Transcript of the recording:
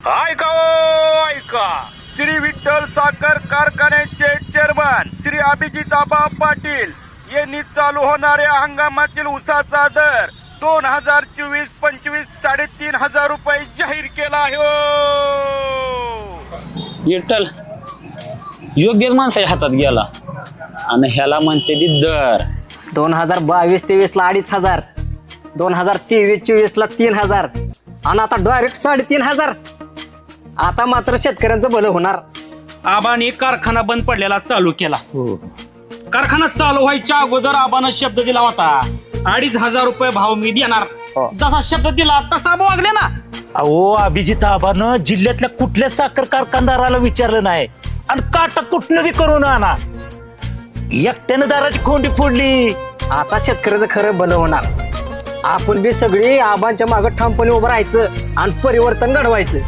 ऐका ओ, ऐका. श्री विठ्ठल साखर कारखान्याचे चेअरमन श्री अभिजित आबा पाटील यांनी चालू होणाऱ्या हंगामातील उसाचा दर दोन हजार चोवीस पंचवीस साडेतीन हजार रुपये जाहीर केला आहे हो. विठ्ठल योग्यच माणसाच्या हातात गेला. आणि ह्याला म्हणते ती दर. दोन हजार बावीस तेवीस ला अडीच हजार. दोन हजार तेवीस चोवीस ला तीन हजार. आणि आता डायरेक्ट साडेतीन हजार. आता मात्र शेतकऱ्यांचं भलं होणार. आबाने कारखाना बंद पडलेला चालू केला. कारखाना चालू व्हायच्या अगोदर आबानं शब्द दिला होता अडीच हजार रुपये भाव मी देणार. जसा शब्द दिला तसा आबा वागले ना. अहो अभिजित आबानं जिल्ह्यातल्या कुठल्या साखर कारखानदाराला विचारलं नाही. आणि काटा कुठनं बी करून आणा. एकट्यानं दाराची खोंडी फोडली. आता शेतकऱ्याचं खरं भलं होणार. आपण बी सगळी आबांच्या मागं ठामपणे उभं राहायचं आणि परिवर्तन घडवायचं.